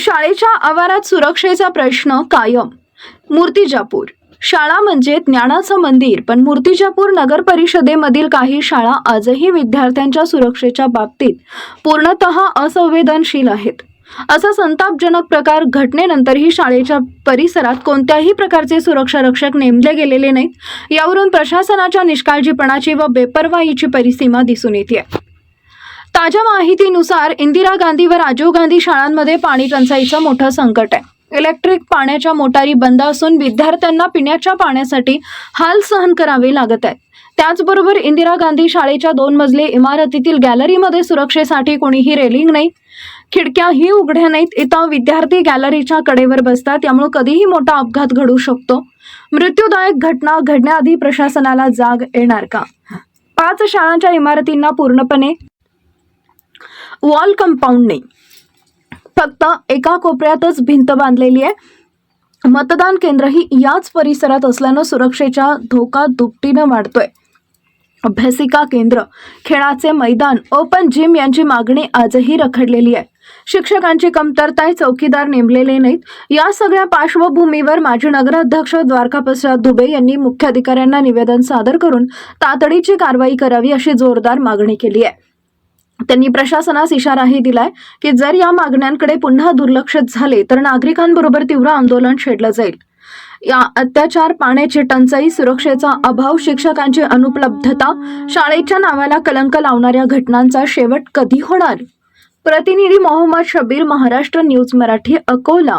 शाळेच्या आवारात सुरक्षेचा प्रश्न कायम. मूर्तिजापूर. शाळा म्हणजे ज्ञानाचं मंदिर पण मूर्तिजापूर नगर परिषदेमधील काही शाळा आजही विद्यार्थ्यांच्या सुरक्षेच्या बाबतीत पूर्णतः असंवेदनशील आहेत. असा संतापजनक प्रकार घटनेनंतरही शाळेच्या परिसरात कोणत्याही प्रकारचे सुरक्षा रक्षक नेमले गेलेले नाहीत. यावरून प्रशासनाच्या निष्काळजीपणाची व बेपर्वाईची परिसीमा दिसून येते ताज्या माहितीनुसार इंदिरा गांधी व राजीव गांधी शाळांमध्ये पाणी टंचाईचं मोठं संकट आहे. इलेक्ट्रिक पाण्याच्या मोटारी बंद असून विद्यार्थ्यांना पिण्याच्या पाण्यासाठी हाल सहन करावे लागत आहेत. त्याचबरोबर इंदिरा गांधी शाळेच्या दोन मजले इमारतीतील गॅलरीमध्ये सुरक्षेसाठी कोणीही रेलिंग नाही. खिडक्याही उघड्या नाहीत. इथं विद्यार्थी गॅलरीच्या कडेवर बसतात. त्यामुळे कधीही मोठा अपघात घडू शकतो. मृत्यूदायक घटना घडण्याआधी प्रशासनाला जाग येणार का? पाच शाळांच्या इमारतींना पूर्णपणे वॉल कंपाऊंड नाही. फक्त एका कोपऱ्यातच भिंत बांधलेली आहे. मतदान केंद्र ही याच परिसरात असल्यानं सुरक्षेचा धोका दुपटीनं वाढतोय. अभ्यासिका केंद्र खेळाचे मैदान ओपन जिम यांची मागणी आजही रखडलेली आहे. शिक्षकांची कमतरता चौकीदार नेमलेले नाहीत. या सगळ्या पार्श्वभूमीवर माजी नगराध्यक्ष द्वारकाप्रसाद दुबे यांनी मुख्याधिकाऱ्यांना निवेदन सादर करून तातडीची कारवाई करावी अशी जोरदार मागणी केली आहे. त्यांनी प्रशासनास इशाराही दिलाय की जर या मागण्यांकडे पुन्हा दुर्लक्षित झाले तर नागरिकांबरोबर तीव्र आंदोलन छेडलं जाईल. या अत्याचार पाण्याची टंचाई सुरक्षेचा अभाव शिक्षकांची अनुपलब्धता शाळेच्या नावाला कलंक लावणाऱ्या घटनांचा शेवट कधी होणार? प्रतिनिधी मोहम्मद शबीर महाराष्ट्र न्यूज मराठी अकोला.